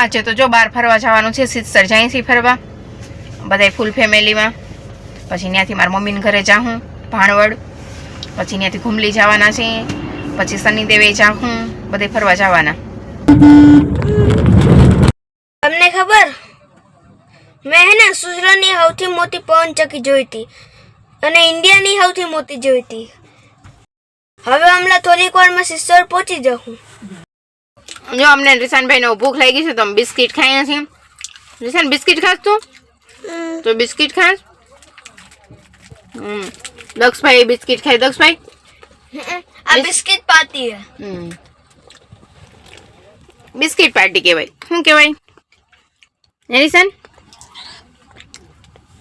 આજે તો જો બહાર ફરવા જવાનું છે સીધ જઈશી ફરવા. બધા ફૂલ ફેમિલીમાં પછી ત્યાંથી મારા મમ્મીને ઘરે જાઉં ભાણવડ. પછી ત્યાંથી ઘુમલી જવાના છે, પછી શનિદેવે જાઉં બધે ફરવા જવાના. તમને ખબર? મેં હે ને સુરતની સૌથી મોટી પવનચક્કી જોઈ હતી અને ઇન્ડિયાની સૌથી મોટી જોઈ હતી. હવે હમણાં થોડીક વારમાં સિસ્ટર પહોંચી જાઉં જો અમને રિશાનભાઈને ભૂખ લાગી છે તો અમે બિસ્કિટ ખાઈએ છીએ. રિશાન બિસ્કિટ ખાસ તું? તો બિસ્કિટ ખાસ? હમ. દક્ષભાઈ બિસ્કિટ ખાય દક્ષભાઈ? આ બિસ્કિટ પાતી હે. હમ. બિસ્કિટ પાર્ટી કહેવાય. શું કહેવાય? એ રિશાન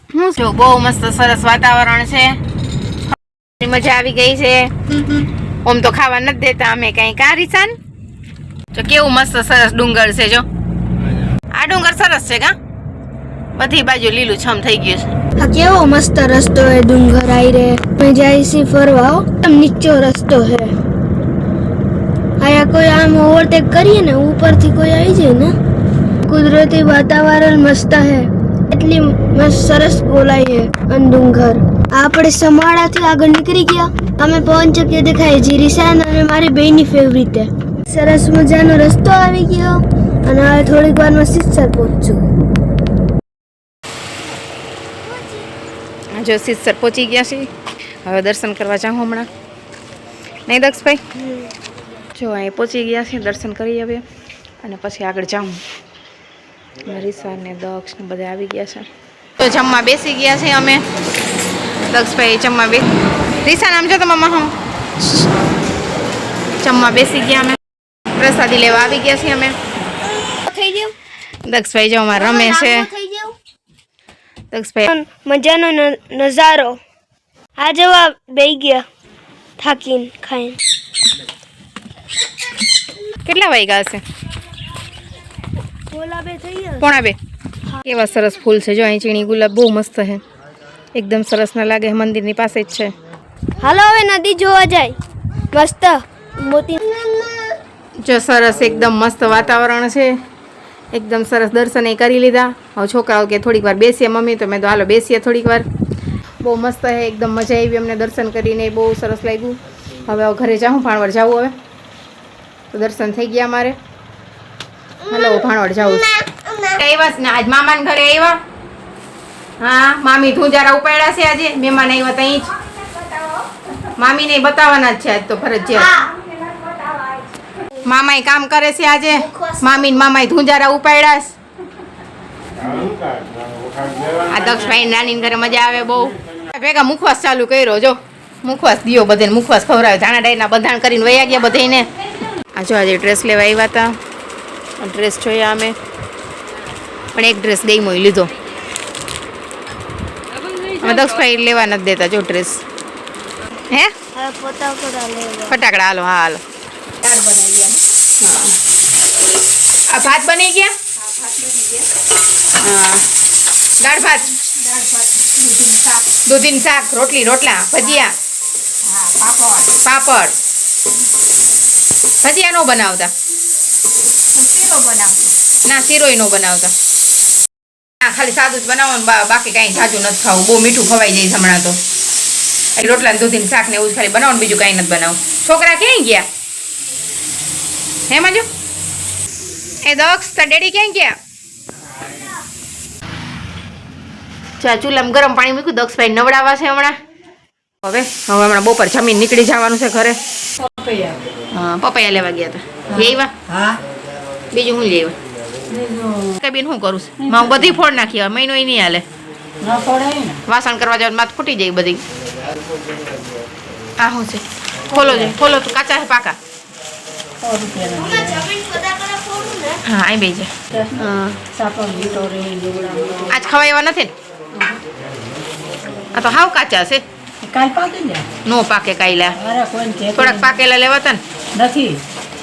હું જો બહુ મસ્ત સરસ વાતાવરણ છે. મજા આવી ગઈ છે. ઓમ તો ખાવા નથી દેતા અમે કઈ. કા રિશાન જો કેવું મસ્ત સરસ ડુંગર છે જો. આ ડુંગર સરસ છે કા? બધી બાજુ લીલું છમ થઈ ગયું છે. હા કેવો મસ્ત રસ્તો હે ડુંગર આઈ રે. મેં જાય છે ફરવા હો. એકદમ નીચો રસ્તો હે. આયા કોઈ આમ ઓવરટેક કરીએ ને ઉપરથી કોઈ આવી જાય ને કુદરતી વાતાવરણ મસ્ત હે. એટલી મસ્ત સરસ બોલાય હે અને ડુંગર. આપણે સમાડાથી આગળ નીકળી ગયા. અમે પવનચક્કી દેખાય જે રિશાન અને મારી બેની ફેવરિટ હે. સરસ મજાનો રસ્તો આવી ગયો અને હવે થોડીક વારમાં સિત્સર પહોંચું. જો સિત્સર પહોંચી ગયા છે હવે દર્શન કરવા જાઉં હમણાં. નહીં દક્ષભાઈ? જો અહીં પહોંચી ગયા છે દર્શન કરી હવે અને પછી આગળ જાઉં. રીસા ને દક્ષ ને બધા આવી ગયા છે. તો જમવા બેસી ગયા છે અમે. દક્ષભાઈ જમવા બે રીસા નામ જો તમારા હું જમવા બેસી ગયા અમે. પ્રસાદી લેવા આવી ગયા છીએ અમે. થઈ ગયું? દક્ષભાઈ જો અમારે રમે છે. દક્ષભાઈ. મજાનો નજારો. આ જવા બેઈ ગયા થાકીને ખાઈને. કેટલા વાગ્યા હશે? બે પોણા બે. કેવા સરસ ફૂલ છે જો અહીં ચીણી ગુલાબ બહુ મસ્ત છે. એકદમ સરસ ના લાગે મંદિરની પાસે જ છે. હાલો હવે નદી જોવા જાય. મસ્ત મોતી જો સરસ એકદમ મસ્ત વાતાવરણ છે. એકદમ સરસ દર્શન એ કરી લીધા. હવે છોકરાઓ કે થોડીક વાર બેસીએ મમ્મી તો મેં તો હાલો બેસીએ થોડીક વાર. બહુ મસ્ત હે, એકદમ મજા આવી અમને દર્શન કરીને. બહુ સરસ લાગ્યું. હવે ઘરે જાઉં, ભાણવડ જાવું હવે. તો દર્શન થઈ ગયા મારે. હલો ભાણવડ જાવું આવ્યા ને, આજ મામાને ઘરે આવ્યા. હા, મામી ધુંજારા ઉપાડ્યા છે આજે. મહેમાન આવ્યા ત્યાં જ. મામીને બતાવવાના જ છે આજ તો ફરજિયાત. મામાય કામ કરે છે આજે. મામી ને મામાય ધુંજારા ઉપાડ્યા છે. આ દક્ષભાઈ નાની ઘરે મજા આવે બહુ. ભેગા મુખવાસ ચાલુ કર્યો જો. મુખવાસ દિયો બધાને મુખવાસ ખવડાવે. ધાણા ડાયના બંધાણ કરીને વયા ગયા બધાને આ જો આજે ડ્રેસ લેવા આવ્યા હતા. ડ્રેસ જોયા અમે. પણ એક ડ્રેસ ગઈ મોય લીધો. અમે દક્ષભાઈ લેવા નથી દેતા જો ડ્રેસ. હે? ફટાકડા હાલો હા હાલો આ ભાત બની ગયા? હા. દાળ ભાત? દૂધીન શાક, રોટલી, રોટલા, ભજીયા? પાપડ? ભજીયા નો બનાવતા? ના, શીરોય નો બનાવતા. ના ખાલી સાદું જ બનાવવાનું બાકી કાંઈ જાજુ નથી ખાવું. બહુ મીઠું ખવાઈ જાય હમણાં તો. એ રોટલા દૂધીન શાક ને એવું ખાલી બનાવવાનું બીજું કાંઈ નથી બનાવું. છોકરા ક્યાંય ગયા? હે મંજુ એ દક્ષ ડેડી ક્યાંય ગયા? ચા ચૂલામાં ગરમ પાણી મૂક્યું દક્ષભાઈ નવડાવા છે હમણાં. હવે હવે હમણાં બપોર જમીન નીકળી જવાનું છે ઘરે. હા પપૈયા લેવા ગયા હતા. લેવા હા. બીજું હું લેવા કે બેન શું કરું છું? માં બધી ફોડ નાખી હવે મહિનો નહીં હાલે. ન પડે ને. વાસણ કરવા જવાનું માથ ફૂટી જાય બધી. આ શું છે? ખોલો છે ખોલો તો કાચા છે પાકા સો રૂપિયાના જમીન બધા કરે ફોડું ને હા અહીં બે છે આજ ખવાય એવા નથી ને? આ તો હાવ કાચા છે. નો પાકે કાયલા. થોડાક પાકેલા લેવા હતા ને? નથી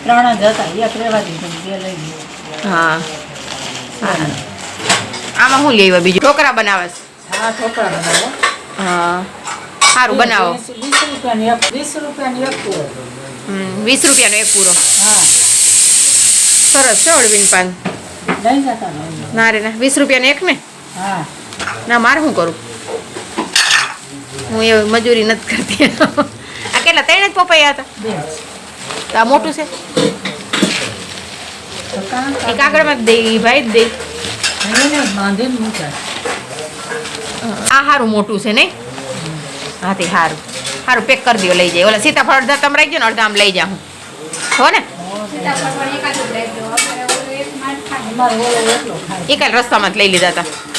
ત્રણ જ હતા એક રેવા દીધું બે લઈ હા હા. આમાં શું લેવા બીજું? ઢોકરા બનાવે છે. હા. છોકરા બનાવો હા સારું બનાવો. વીસ રૂપિયાનો એક પૂરો. વીસ રૂપિયાનો એક પૂરો. હા. સરસ છે અળવીન પાન. ના રે ના વીસ રૂપિયાને એક ને? ના મારે શું કરું? હું એ મજૂરી નથી કરતી. આ કેટલા ત્રણ જ પપૈયા હતા? તો આ મોટું છે? એ કાગળમાં દઈ ભાઈ જ દઈ આ સારું મોટું છે નહીં? હા તે સારું સારું પેક કરી દો લઈ જાય. ઓલા સીતાફળ અડધા તમે રાખજો ને અડધા આમ લઈ જાઉં. હો ને? અમારે ઓલો એટલો ખાય એ કાલે રસ્તામાં જ લઈ લીધા હતા